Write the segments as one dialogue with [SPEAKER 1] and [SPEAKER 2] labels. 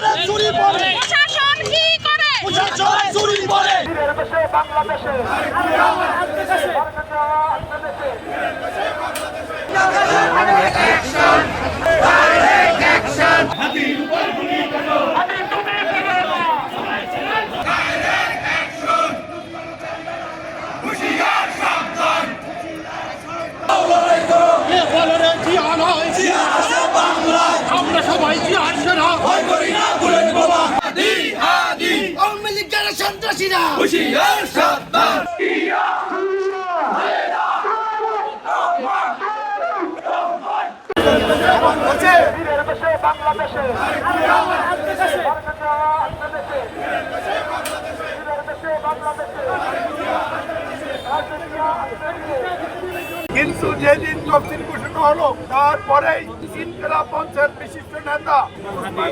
[SPEAKER 1] করে চুরি করে?
[SPEAKER 2] প্রশাসন কি করে?
[SPEAKER 1] প্রশাসন চুরি করে।
[SPEAKER 3] বলরে জিয়ান হয়
[SPEAKER 1] আছে বাংলায়
[SPEAKER 3] আমরা সবাই জিয়ান সেনা
[SPEAKER 1] ভয় করি না বুলেট বোমা হাদি হাদি
[SPEAKER 3] আওয়ামী লীগ সন্ত্রাসীরা
[SPEAKER 1] হুশিয়ার সাবধান
[SPEAKER 4] কিন্তু যেদিন তফসিল ঘোষণা হলো তারপরেই ইনকেলাব মঞ্চের বিশিষ্ট নেতা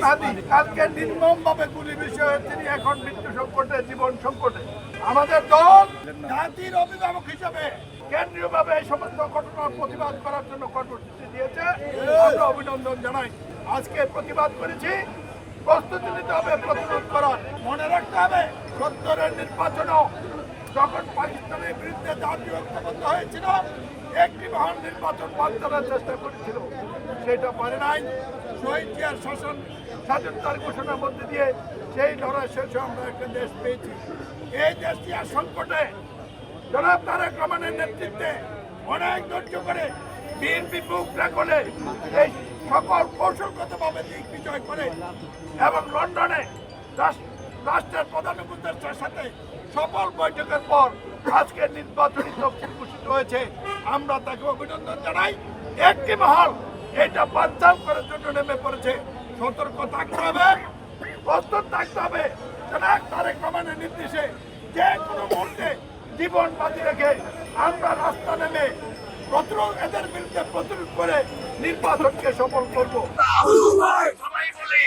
[SPEAKER 4] হাদি কালকে নির্মম ভাবে গুলি বিষয়ে তিনি এখন মৃত্যু সংকটে, জীবন সংকটে। আমাদের দল জাতির অভিভাবক হিসেবে কেন্দ্রীয় ভাবে এই সমস্ত ঘটনার প্রতিবাদ করার জন্য কর্মসূচি দিয়েছে। আমরা অভিনন্দন জানাই। আজকে প্রতিবাদ করেছি। প্রস্তুতি নিতে হবে, প্রতিরোধ করার। মনে রাখতে হবে, সত্তরের নির্বাচনও যখন পাকিস্তানের বিরুদ্ধে জাতীয় ঐক্যবদ্ধ হয়েছিল, একটি মহান নির্বাচন বাঞ্চানোর চেষ্টা করেছিল। সেটা পারে নাই। শহীদ জিয়ার শাসন স্বাধীনতার ঘোষণার মধ্যে দিয়ে সেই লড়াই শেষে আমরা একটা দেশ পেয়েছি। এই দেশটি আর সংকটে জনাব তারেক রহমানের নেতৃত্বে অনেক ধৈর্য করে বিএনপি বুকরা করে এই সকল কৌশলগতভাবে দিক বিজয় করে এবং লন্ডনে রাষ্ট্র- রাষ্ট্রের প্রধান উপদেষ্টার সাথে সফল বৈঠকের পর আজকে নির্বাচনী তফসিল ঘোষিত হয়েছে। আমরা তাকে অভিনন্দন জানাই। একটি মহল এটা বানচাল করার জন্য নেমে পড়েছে। সতর্ক থাকতে হবে, প্রস্তুত থাকতে হবে। তারেক রহমানের নির্দেশে যে কোনো মুহূর্তে জীবন বাজি রেখে আমরা রাস্তা নেমে প্রতিরোধ এদের বিরুদ্ধে প্রতিরোধ করে নির্বাচনকে সফল করব সবাই বলি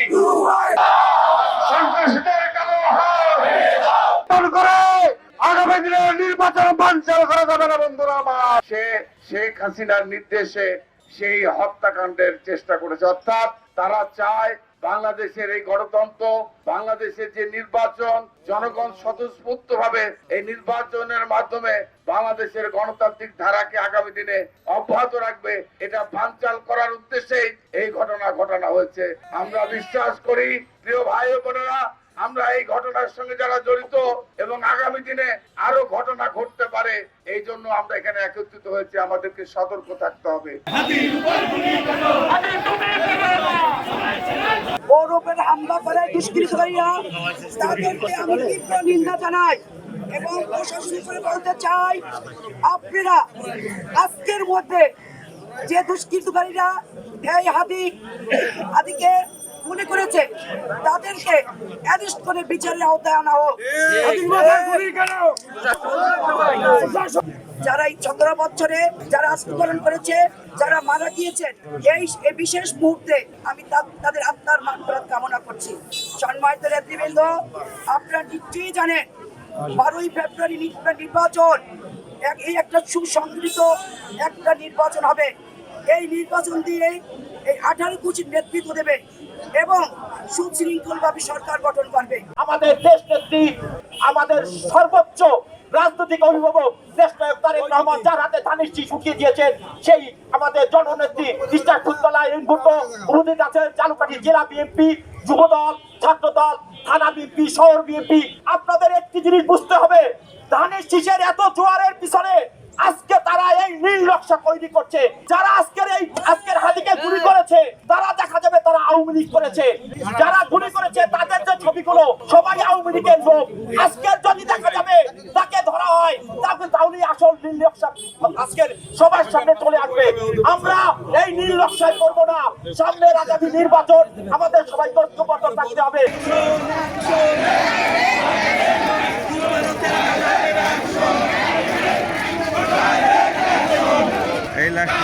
[SPEAKER 4] সন্ত্রাসীদের কালো হাত করে আগামী দিনে নির্বাচন বানচাল করা যাবে না বন্ধুরা আমার। সে শেখ হাসিনার নির্দেশে সেই হত্যাকাণ্ডের চেষ্টা করেছে। অর্থাৎ তারা চায় বাংলাদেশের এই গণতন্ত্র, বাংলাদেশের যে নির্বাচন, জনগণ স্বতঃস্ফূর্ত ভাবে এই নির্বাচনের মাধ্যমে বাংলাদেশের গণতান্ত্রিক ধারাকে আগামী দিনে অব্যাহত রাখবে। এটা বানচাল করার উদ্দেশ্যেই এই ঘটনা ঘটানো হয়েছে। আমরা বিশ্বাস করি, প্রিয় ভাই বোনেরা আমরা এই ঘটনার সঙ্গে যারা জড়িত এবং আগামী দিনে আরও ঘটনা ঘটতে পারে, এই জন্য আমরা এখানে একত্রিত হয়েছে। আমাদেরকে সতর্ক থাকতে হবে।
[SPEAKER 5] গৌরবের হামলা করে দুষ্কৃতকারীরা তাদেরকে আমি তীব্র নিন্দা জানাই এবং প্রশাসন করে বলতে চাই, আপনারা আজকের মধ্যে যে দুষ্কৃতকারীরা এই হাদি হাদিকে মনে করেছে, তাদেরকে অ্যারেস্ট করে বিচারের আওতায় আনা হোক। যারা এই সতেরো বছরে যারা আত্মকরণ করেছে, যারা মারা গিয়েছেন, এই বিশেষ মুহূর্তে আমি তাদের আত্মার মাত্রাত কামনা করছি। সম্মানিত নেতৃবৃন্দ, আপনারা নিশ্চয়ই জানেন, বারোই ফেব্রুয়ারি নির্বাচন এই একটা সুসংগঠিত একটা নির্বাচন হবে। এই নির্বাচন দিয়ে এই আঠারো কুচির নেতৃত্ব দেবে। এবং সুশৃঙ্খলভাবে সরকার গঠন করবে।
[SPEAKER 6] আমাদের দেশ নেত্রী, আমাদের সর্বোচ্চ রাজনৈতিক অভিভাবক, দেশ নায়ক তারেক রহমান যার হাতে শীষ উঠিয়ে দিয়েছেন, সেই আমাদের জননেত্রী ইস্টার ফুলতলা ইনভুটো উপস্থিত আছেন চালুকাঠি জেলা বিএনপি, যুবদল, ছাত্রদল, থানা বিএনপি, শহর বিএনপি। আপনাদের একটি জিনিস বুঝতে হবে, ধানের শীষের এত জোয়ারের পিছনে আজকে তারা এই নীল নকশা তৈরি করছে। যারা আজকের এই আজকের হাতিকে গুলি করেছে, তারা দেখা যাবে তারা আওয়ামী লীগ করেছে। যারা গুলি করেছে, তাদের যে ছবিগুলো, সবাই আওয়ামী লীগের লোক। আজকের যদি দেখা যাবে, তাকে ধরা হয় তাকে তাহলেই আসল নীল নকশা আজকের সবার সামনে চলে আসবে। আমরা এই নীল নকশায় করব না। সামনে আগামী নির্বাচন আমাদের সবাই ঐক্যবদ্ধ থাকতে হবে
[SPEAKER 7] এই লাস্ট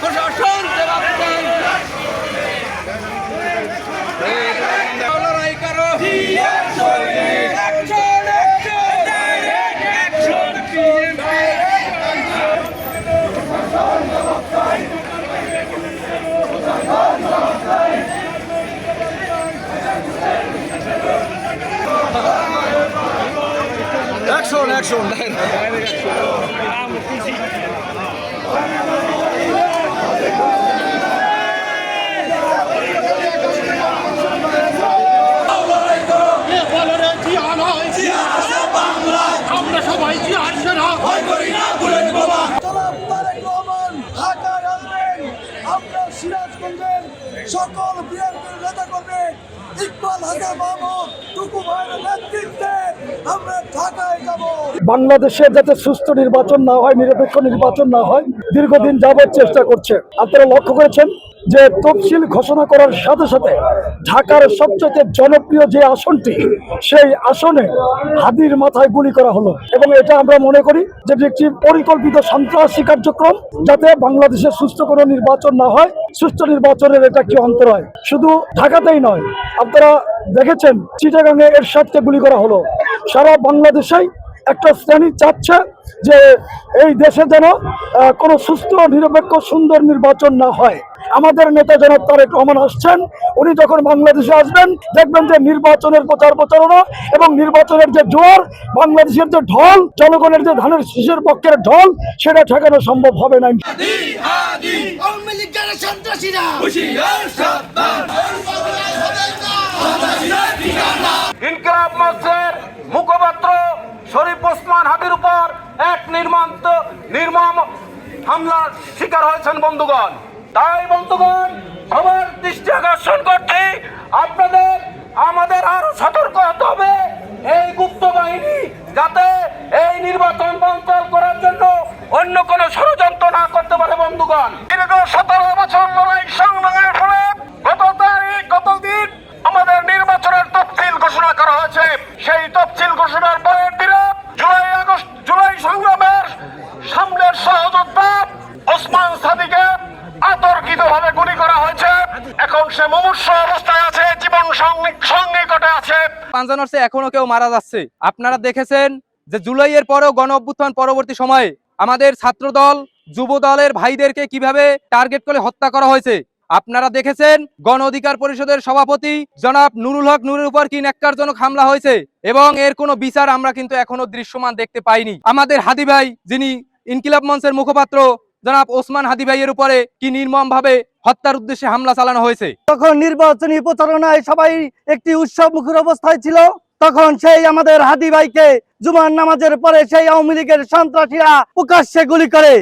[SPEAKER 1] প্রশাসন জবাব দেন
[SPEAKER 8] লড়াই করো
[SPEAKER 3] এ বলে রে জিয়া নয়
[SPEAKER 8] জিয়া আছে বাংলায়
[SPEAKER 3] আমরা
[SPEAKER 2] সকল বিএনপির নেতা কর্মী ইকবাল হাসান মাহমুদ টুকু ভাইয়ের নেতৃত্বে আমরা ঢাকায় যাব
[SPEAKER 7] বাংলাদেশে যাতে সুস্থ নির্বাচন না হয়, নিরপেক্ষ নির্বাচন না হয়, দীর্ঘদিন যাবত চেষ্টা করছে। আপনারা লক্ষ্য করেছেন যে তফসিল ঘোষণা করার সাথে সাথে ঢাকার সবচেয়ে জনপ্রিয় যে আসনটি, সেই আসনে হাদির মাথায় গুলি করা হলো। এবং এটা আমরা মনে করি যে একটি পরিকল্পিত সন্ত্রাসী কার্যক্রম যাতে বাংলাদেশে সুস্থ কোনো নির্বাচন না হয়, সুস্থ নির্বাচনের এটা একটি অন্তরায় শুধু ঢাকাতেই নয়, আপনারা দেখেছেন, চিটাগাঙে এর সাথে গুলি করা হলো। সারা বাংলাদেশেই একটা শ্রেণি চাচ্ছে যে এই দেশে যেন কোনো সুস্থ নিরপেক্ষ সুন্দর নির্বাচন না হয়। আমাদের নেতা জনাব তারেক রহমান আসছেন উনি যখন বাংলাদেশে আসবেন দেখবেন যে নির্বাচনের প্রচার প্রচারণা এবং নির্বাচনের যে জোয়ার বাংলাদেশের যে ঢল জনগণের যে ধানের শীষের পক্ষের ঢল সেটা ঠেকানো সম্ভব হবে না।
[SPEAKER 9] ইনকিলাব মঞ্চের মুখপাত্র শরীফ ওসমান হাদির উপর এক নির্মান্ত, নির্মম হামলার শিকার হয়েছেন বন্ধুগণ। তাই বন্ধুগণ, সবার দৃষ্টি আকর্ষণ করতে আপনাদের, আমাদের আরও সতর্ক হতে হবে এই গুপ্ত বাহিনী, যাতে এই নির্বাচন বাঞ্চাল করার জন্য অন্য কোনো ষড়যন্ত্র না করতে পারে বন্ধুগণ। দীর্ঘ সতেরো বছর লড়াই সংগ্রামের ফলে গত তারিখ গত দিন আমাদের নির্বাচনের তফসিল ঘোষণা করা হয়েছে সেই তফসিল ঘোষণার পরের দিনে জুলাই আগস্ট জুলাই সংগ্রামের সামনের সহযোদ্ধা ওসমান সাদিকে আতর্কিতভাবে গুলি করা হয়েছে এখন সে মুমূর্ষ অবস্থায় আছে জীবন সন্নিকটে আছে
[SPEAKER 10] পাঞ্জানর্সে এখনও কেউ মারা যাচ্ছে। আপনারা দেখেছেন যে জুলাইয়ের পরেও গণ অভ্যুত্থান পরবর্তী সময়ে আমাদের ছাত্রদল যুব দলের ভাইদেরকে কীভাবে টার্গেট করে হত্যা করা হয়েছে? আপনারা দেখেছেন গণ অধিকার পরিষদের সভাপতি জনাব নুরুল হক নুরের উপর কি ন্যাক্কারজনক হামলা হয়েছে? এবং এর কোনো বিচার আমরা কিন্তু এখনও দৃশ্যমান দেখতে পাইনি। আমাদের হাদি ভাই, যিনি ইনকিলাব মঞ্চের মুখপাত্র জনাব ওসমান হাদি ভাইয়ের উপরে কি নির্মম ভাবে হত্যার উদ্দেশ্যে হামলা চালানো হয়েছে?
[SPEAKER 2] তখন নির্বাচনী প্রচারণায় সবাই একটি উৎসব মুখর অবস্থায় ছিল, তখন সেই আমাদের হাদি ভাইকে জুমার নামাজের পরে সেই আওয়ামী লীগের সন্ত্রাসীরা প্রকাশ্যে গুলি করে।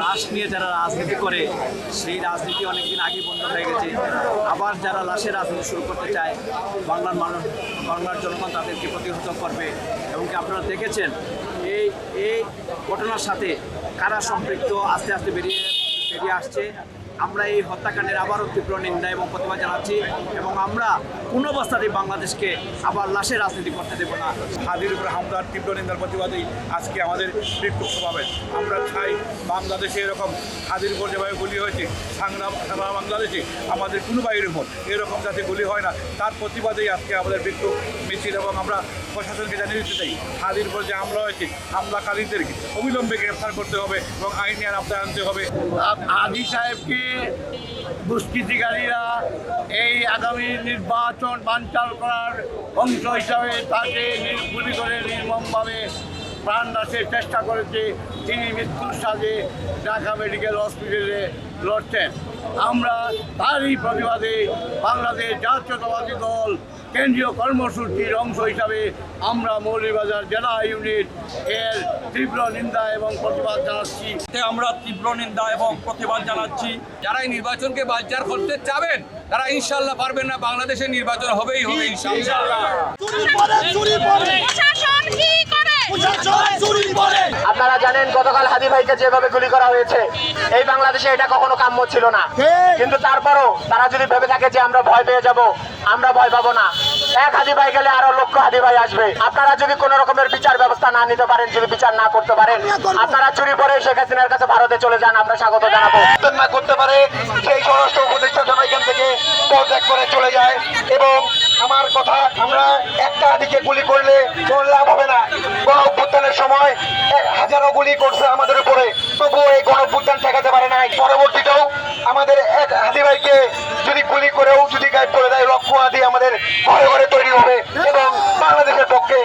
[SPEAKER 11] লাশ নিয়ে যারা রাজনীতি করে, সেই রাজনীতি অনেকদিন আগে বন্ধ হয়ে গেছে। আবার যারা লাশের রাজনীতি শুরু করতে চায়, বাংলার মানুষ, বাংলার জনগণ তাদেরকে প্রতিহত করবে। এবং কি আপনারা দেখেছেন, এই এই ঘটনার সাথে কারা সম্পৃক্ত, আস্তে আস্তে বেরিয়ে বেরিয়ে আসছে। আমরা এই হত্যাকাণ্ডের আবারও তীব্র নিন্দা এবং প্রতিবাদ জানাচ্ছি এবং আমরা কোন অবস্থাতেই বাংলাদেশকে আবার লাশের রাজনীতি করতে দেব না।
[SPEAKER 12] হাদির উপরে হামলার তীব্র নিন্দার প্রতিবাদেই আজকে আমাদের বিক্ষোভ সমাবেশ। আমরা চাই বাংলাদেশে এরকম হাদির উপর যেভাবে গুলি হয়েছে সংগ্রাম সারা বাংলাদেশে আমাদের কোনো বাইরের উপর এরকম যাতে গুলি হয় না তার প্রতিবাদেই আজকে আমাদের বিক্ষোভ মিছিল এবং আমরা প্রশাসনকে জানিয়ে দিতে চাই হাদির উপর যে হামলা হয়েছে হামলাকারীদেরকে অবিলম্বে গ্রেফতার করতে হবে এবং আইনি আওতায় আনতে হবে।
[SPEAKER 13] আদি সাহেবকে দুষ্কৃতিকারীরা এই আগামী নির্বাচন বানচাল করার অংশ হিসাবে তাকে গুলি করে নির্মমভাবে প্রাণ নাশের চেষ্টা করেছে। তিনি মৃত্যুর সাথে ঢাকা মেডিকেল হসপিটালে লড়ছেন। আমরা তারই প্রতিবাদে বাংলাদেশ জাতীয়তাবাদী দল কেন্দ্রীয় কর্মসূচির অংশ হিসাবে আমরা মৌলভীবাজার জেলা ইউনিট এর তীব্র নিন্দা এবং প্রতিবাদ জানাচ্ছি।
[SPEAKER 11] আমরা তীব্র নিন্দা এবং প্রতিবাদ জানাচ্ছি। যারা এই নির্বাচনকে বালচার করতে চাবেন তারা ইনশাল্লাহ পারবেন না। বাংলাদেশের নির্বাচন হবেই হবে ইনশাল্লাহ
[SPEAKER 9] আপনারা জানেন গতকাল হাদি ভাইকে যেভাবে গুলি করা হয়েছে এই বাংলাদেশে এটা কখনো কাম্য ছিল না। কিন্তু তারপরও তারা যদি ভেবে থাকে যে আমরা ভয় পেয়ে যাব আমরা ভয় পাবো না। এক হাদি ভাই গেলে আরও লক্ষ হাদি ভাই আসবে। আপনারা যদি কোন রকমের বিচার ব্যবস্থা না নিতে পারেন যদি বিচার না করতে পারেন আপনারা চুরি করে শেখ হাসিনার কাছে ভারতে চলে যান আমরা স্বাগত জানাব। না করতে পারে সেই সমস্ত উপদেষ্টা যেন এখান থেকে পদত্যাগ করে চলে যায়। এবং আমার কথা আমরা একটা দিকে গুলি করলে কোনো লাভ হবে না। গণ অভ্যুত্থানের সময় হাজারো গুলি করছে আমাদের উপরে। তবুও এই গণ অভ্যুত্থান ঠেকাতে পারে নাই। পরবর্তীতেও আমাদের এক হাদি ভাইকে যদি গুলি
[SPEAKER 14] করেও যদি গায়েব করে দেয়, লক্ষ্য আদি আমাদের ঘরে ঘরে তৈরি হবে এবং বাংলাদেশের পক্ষে